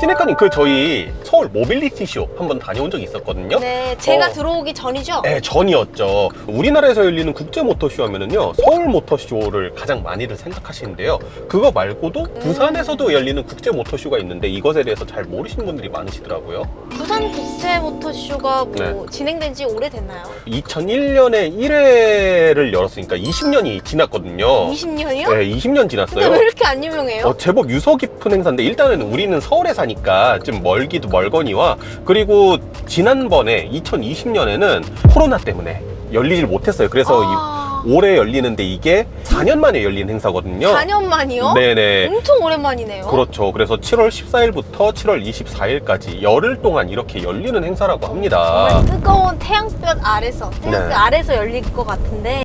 찐핵가님 그 저희 서울 모빌리티 쇼 한번 다녀온 적이 있었거든요. 네, 제가 어. 들어오기 전이죠? 네, 전이었죠. 우리나라에서 열리는 국제 모터쇼 하면은요, 서울 모터쇼를 가장 많이들 생각하시는데요. 그거 말고도 음. 부산에서도 열리는 국제 모터쇼가 있는데 이것에 대해서 잘 모르시는 분들이 많으시더라고요. 부산 국제 모터쇼가 뭐 네. 진행된 지 오래됐나요? 2001년에 1회를 열었으니까 20년이 지났거든요. 20년이요? 네, 20년 근데 지났어요. 왜 이렇게 안 유명해요? 어, 제법 유서 깊은 행사인데 일단은 우리는 서울에 사니 까 좀 멀기도 멀거니와 그리고 지난번에 2020년에는 코로나 때문에 열리질 못했어요. 그래서 아, 이, 올해 열리는데 이게 4년 만에 열린 행사거든요. 4년 만이요? 네네. 엄청 오랜만이네요. 그렇죠. 그래서 7월 14일부터 7월 24일까지 열흘 동안 이렇게 열리는 행사라고 합니다. 정말 뜨거운 태양볕 아래서 태양볕 네. 아래서 열릴 것 같은데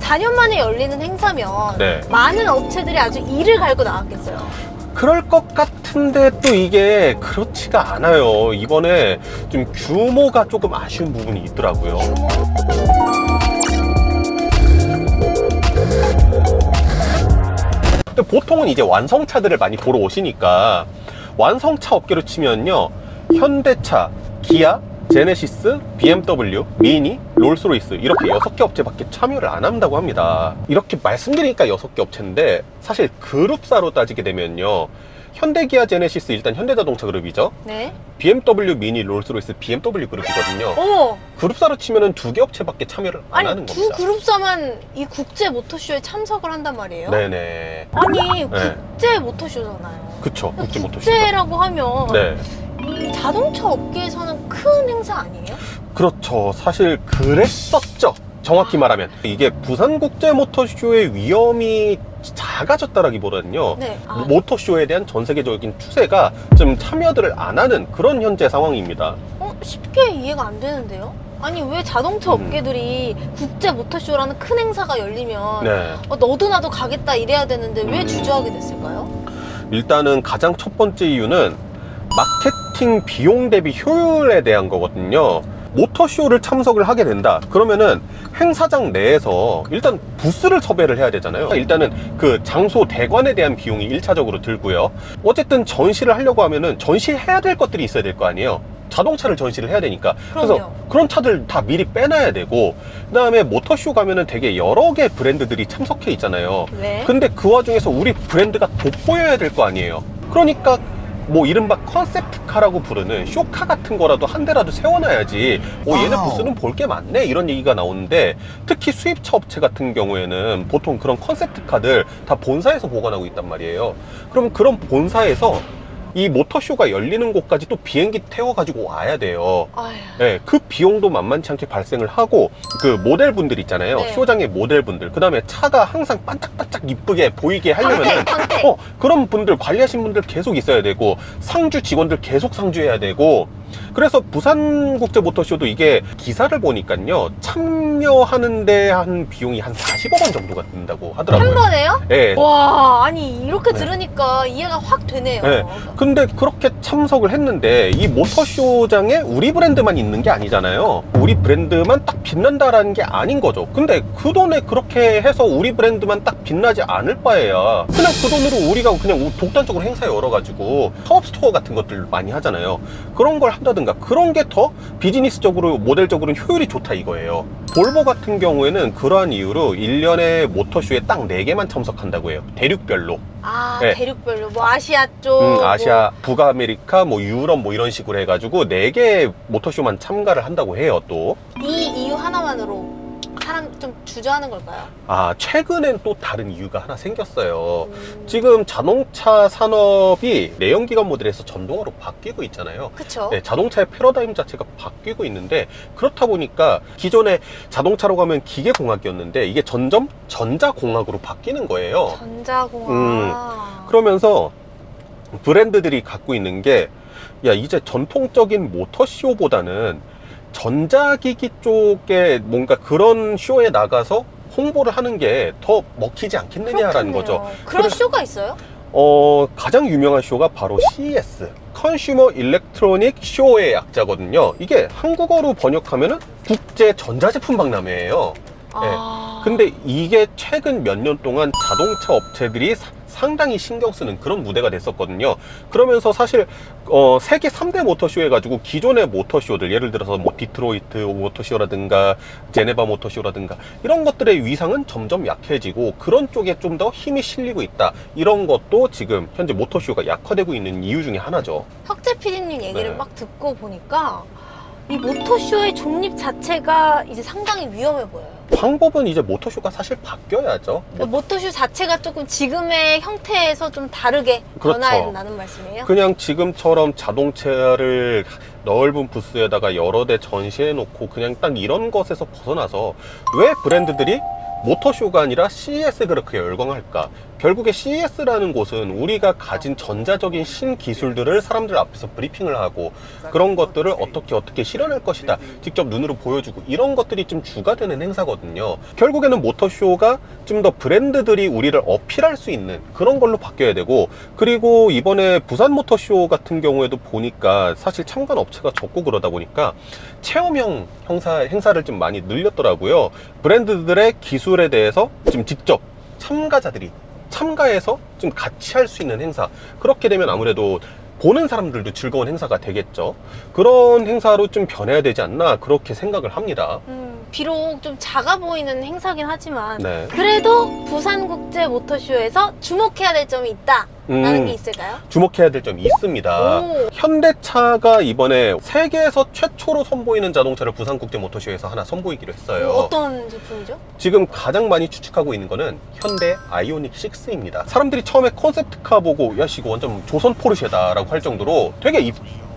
4년 만에 열리는 행사면 네. 많은 업체들이 아주 이를 갈고 나왔겠어요. 그럴 것 같은데 또 이게 그렇지가 않아요. 이번에 좀 규모가 조금 아쉬운 부분이 있더라고요. 근데 보통은 이제 완성차들을 많이 보러 오시니까 완성차 업계로 치면요. 현대차, 기아, 제네시스, BMW, 미니, 롤스로이스 이렇게 여섯 개 업체밖에 참여를 안 한다고 합니다. 이렇게 말씀드리니까 여섯 개 업체인데 사실 그룹사로 따지게 되면요. 현대 기아 제네시스 일단 현대자동차 그룹이죠. 네. BMW 미니 롤스로이스 BMW 그룹이거든요. 어머, 그룹사로 치면은 두 개 업체밖에 참여를 안 아니 하는 두 겁니다. 그룹사만 이 국제 모터쇼에 참석을 한단 말이에요? 네네. 아니 네. 국제 모터쇼잖아요. 그쵸. 국제 모터쇼. 국제라고 하면 네. 이 자동차 업계에서는 큰 행사 아니에요? 그렇죠. 사실 그랬었죠. 정확히 말하면 이게 부산 국제 모터쇼의 위험이 작아졌다라기보다는요. 네. 아, 모터쇼에 대한 전 세계적인 추세가 좀 참여들을 안 하는 그런 현재 상황입니다. 어, 쉽게 이해가 안 되는데요? 아니 왜 자동차 음. 업계들이 국제 모터쇼라는 큰 행사가 열리면 네. 어, 너도 나도 가겠다 이래야 되는데 왜 음. 주저하게 됐을까요? 일단은 가장 첫 번째 이유는 마케팅 비용 대비 효율에 대한 거거든요. 모터쇼를 참석을 하게 된다. 그러면은 행사장 내에서 일단 부스를 섭외를 해야 되잖아요. 일단은 그 장소 대관에 대한 비용이 일차적으로 들고요. 어쨌든 전시를 하려고 하면은 전시해야 될 것들이 있어야 될 거 아니에요. 자동차를 전시를 해야 되니까. 그래서 그럼요. 그런 차들 다 미리 빼놔야 되고, 그 다음에 모터쇼 가면은 되게 여러 개 브랜드들이 참석해 있잖아요. 네. 근데 그 와중에서 우리 브랜드가 돋보여야 될 거 아니에요. 그러니까 뭐 이른바 컨셉트카라고 부르는 쇼카 같은 거라도 한 대라도 세워놔야지. 어 얘네 와우. 부스는 볼 게 많네. 이런 얘기가 나오는데 특히 수입차 업체 같은 경우에는 보통 그런 컨셉트카들 다 본사에서 보관하고 있단 말이에요. 그럼 그런 본사에서 이 모터쇼가 열리는 곳까지 또 비행기 태워가지고 와야 돼요 아휴. 네, 그 비용도 만만치 않게 발생을 하고 그 모델분들 있잖아요. 네. 쇼장의 모델분들. 그 다음에 차가 항상 반짝반짝 이쁘게 보이게 하려면은 방패. 어, 그런 분들 관리하신 분들 계속 있어야 되고 상주 직원들 계속 상주해야 되고 그래서 부산 국제 모터쇼도 이게 기사를 보니까요. 참여하는데 한 비용이 한 40억 원 정도가 든다고 하더라고요. 한 번에요? 네. 와, 아니 이렇게 네. 들으니까 이해가 확 되네요. 네. 근데 그렇게 참석을 했는데 이 모터쇼장에 우리 브랜드만 있는 게 아니잖아요. 우리 브랜드만 딱 빛난다라는 게 아닌 거죠. 근데 그 돈에 그렇게 해서 우리 브랜드만 딱 빛나지 않을 바에야 그냥 그 돈으로 우리가 그냥 독단적으로 행사 열어가지고 사업 스토어 같은 것들 많이 하잖아요. 그런 걸 한다든가 그런 게 더 비즈니스적으로 모델적으로 효율이 좋다 이거예요. 볼보 같은 경우에는 그러한 이유로 1년에 모터쇼에 딱 4개만 참석한다고 해요. 대륙별로. 아, 네. 대륙별로 뭐 아시아 쪽, 음, 아시아, 북아메리카, 뭐 유럽 뭐 이런 식으로 해가지고 네개 모터쇼만 참가를 한다고 해요 또. 뭐이 이유 하나만으로 사람 좀 주저하는 걸까요? 아 최근엔 또 다른 이유가 하나 생겼어요. 음, 지금 자동차 산업이 내연기관 모델에서 전동화로 바뀌고 있잖아요. 그쵸? 네, 자동차의 패러다임 자체가 바뀌고 있는데 그렇다 보니까 기존에 자동차로 가면 기계공학이었는데 이게 점점 전자공학으로 바뀌는 거예요. 전자공학. 음. 그러면서 브랜드들이 갖고 있는 게, 야, 이제 전통적인 모터쇼보다는 전자기기 쪽에 뭔가 그런 쇼에 나가서 홍보를 하는 게 더 먹히지 않겠느냐라는 거죠. 그런 그래서- 쇼가 있어요? 어, 가장 유명한 쇼가 바로 CES. 컨슈머 일렉트로닉 쇼의 약자거든요. 이게 한국어로 번역하면은 국제 전자제품 박람회예요. 아. 근데 이게 최근 몇 년 동안 자동차 업체들이 사- 상당히 신경 쓰는 그런 무대가 됐었거든요. 그러면서 사실 어, 세계 3대 모터쇼 해가지고 기존의 모터쇼들 예를 들어서 뭐 디트로이트 모터쇼라든가 제네바 모터쇼라든가 이런 것들의 위상은 점점 약해지고 그런 쪽에 좀 더 힘이 실리고 있다. 이런 것도 지금 현재 모터쇼가 약화되고 있는 이유 중에 하나죠. 혁재 PD님 얘기를 네. 막 듣고 보니까 이 모터쇼의 존립 자체가 이제 상당히 위험해 보여요. 방법은 이제 모터쇼가 사실 바뀌어야죠. 뭐 모터쇼 자체가 조금 지금의 형태에서 좀 다르게 그렇죠. 변화해 나는 말씀이에요? 그냥 지금처럼 자동차를 넓은 부스에다가 여러 대 전시해 놓고 그냥 딱 이런 것에서 벗어나서 왜 브랜드들이 모터쇼가 아니라 CES에 그렇게 열광할까? 결국에 CES라는 곳은 우리가 가진 전자적인 신기술들을 사람들 앞에서 브리핑을 하고 그런 것들을 어떻게 어떻게 실현할 것이다. 직접 눈으로 보여주고 이런 것들이 좀 주가 되는 행사거든요. 결국에는 모터쇼가 좀 더 브랜드들이 우리를 어필할 수 있는 그런 걸로 바뀌어야 되고 그리고 이번에 부산 모터쇼 같은 경우에도 보니까 사실 참관 업체가 적고 그러다 보니까 체험형 행사, 행사를 좀 많이 늘렸더라고요. 브랜드들의 기술에 대해서 지금 직접 참가자들이 참가해서 좀 같이 할 수 있는 행사. 그렇게 되면 아무래도 보는 사람들도 즐거운 행사가 되겠죠. 그런 행사로 좀 변해야 되지 않나 그렇게 생각을 합니다. 음, 비록 좀 작아 보이는 행사긴 하지만 네. 그래도 부산국제 모터쇼에서 주목해야 될 점이 있다. 라는 음, 게 있을까요? 주목해야 될 점이 있습니다. 오. 현대차가 이번에 세계에서 최초로 선보이는 자동차를 부산국제 모터쇼에서 하나 선보이기로 했어요. 어떤 제품이죠? 지금 가장 많이 추측하고 있는 거는 현대 아이오닉 6입니다. 사람들이 처음에 컨셉트카 보고 야 씨 이거 완전 조선 포르쉐다라고 할 정도로 되게 이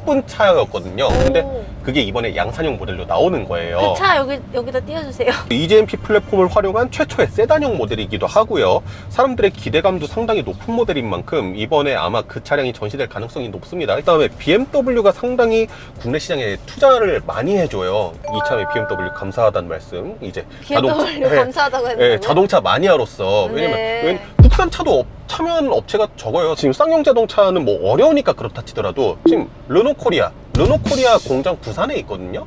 쁜 차였거든요. 근데 오. 그게 이번에 양산형 모델로 나오는 거예요. 그 차 여기 여기다 띄워주세요. EGMP 플랫폼을 활용한 최초의 세단형 모델이기도 하고요. 사람들의 기대감도 상당히 높은 모델인 만큼 이번에 아마 그 차량이 전시될 가능성이 높습니다. 그다음에 BMW가 상당히 국내 시장에 투자를 많이 해줘요. 이참에 BMW 감사하다는 말씀. 이제 BMW 네. 감사하다고 했는데 예, 자동차 마니아로서 왜냐면 네. 왜냐면 국산 차도 업- 참여하는 업체가 적어요. 지금 쌍용 자동차는 뭐 어려우니까 그렇다 치더라도 지금 르노 코리아, 르노 코리아 공장 부산에 있거든요.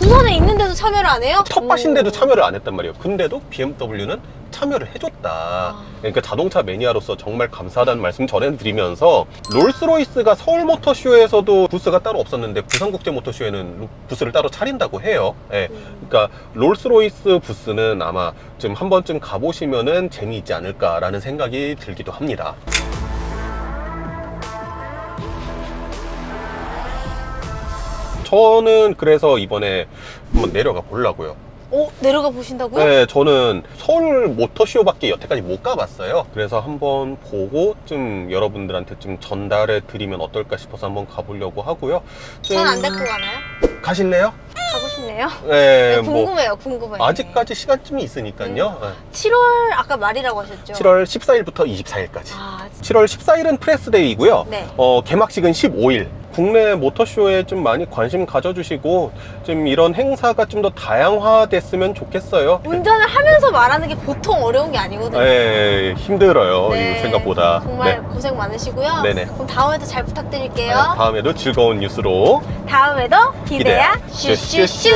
부산에 있는데도 참여를 안 해요? 텃밭인데도 오. 참여를 안 했단 말이에요. 근데도 BMW는 참여를 해줬다. 아. 그러니까 자동차 매니아로서 정말 감사하다는 말씀 전해드리면서 롤스로이스가 서울 모터쇼에서도 부스가 따로 없었는데 부산국제모터쇼에는 부스를 따로 차린다고 해요. 예. 음. 그러니까 롤스로이스 부스는 아마 좀 한 번쯤 가보시면은 재미있지 않을까라는 생각이 들기도 합니다. 저는 그래서 이번에 한번 내려가 보려고요. 어 내려가 보신다고요? 네, 저는 서울 모터쇼밖에 여태까지 못 가봤어요. 그래서 한번 보고 좀 여러분들한테 좀 전달해 드리면 어떨까 싶어서 한번 가보려고 하고요. 좀 전 안 데리고 가나요? 가실래요? 가고 싶네요. 네, 네, 뭐 궁금해요, 궁금해요. 아직까지 시간쯤이 있으니까요. 7월 아까 말이라고 하셨죠? 7월 14일부터 24일까지. 아, 7월 14일은 프레스데이고요. 네. 어, 개막식은 15일. 국내 모터쇼에 좀 많이 관심 가져주시고 좀 이런 행사가 좀 더 다양화됐으면 좋겠어요. 운전을 하면서 말하는 게 보통 어려운 게 아니거든요. 네, 힘들어요. 네. 이거 생각보다. 정말 네. 고생 많으시고요. 네네. 그럼 다음에도 잘 부탁드릴게요. 네, 다음에도 즐거운 뉴스로 다음에도 기대야 기대야. 슈슈슈.